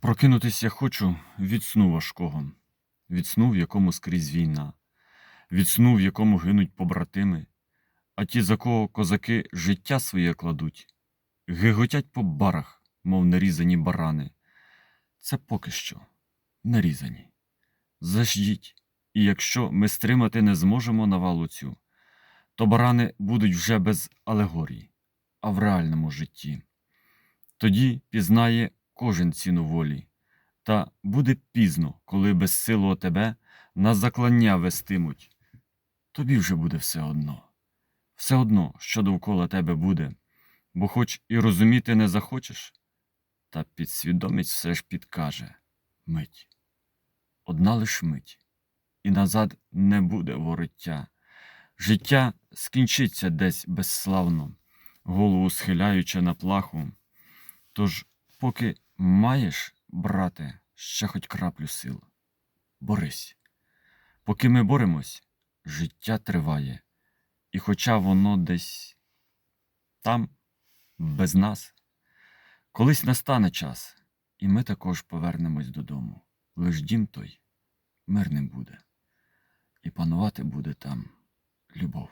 Прокинутись я хочу від сну важкого, від сну, в якому скрізь війна, від сну, в якому гинуть побратими, а ті, за кого козаки життя своє кладуть, гиготять по барах, мов нарізані барани. Це поки що нарізані. Заждіть, і якщо ми стримати не зможемо навалу цю, то барани будуть вже без алегорій, а в реальному житті. Тоді пізнає кожен ціну волі, та буде пізно, коли безсило тебе на заклання вестимуть. Тобі вже буде все одно, все одно, що довкола тебе буде, бо хоч і розуміти не захочеш, та підсвідомість все ж підкаже мить. Одна лиш мить, і назад не буде вороття. Життя скінчиться десь безславно, голову схиляючи на плаху. Тож, поки маєш, брате, ще хоч краплю сил, борись. Поки ми боремось, життя триває, і хоча воно десь там, без нас, колись настане час, і ми також повернемось додому. Лиш дім той мирним буде, і панувати буде там любов.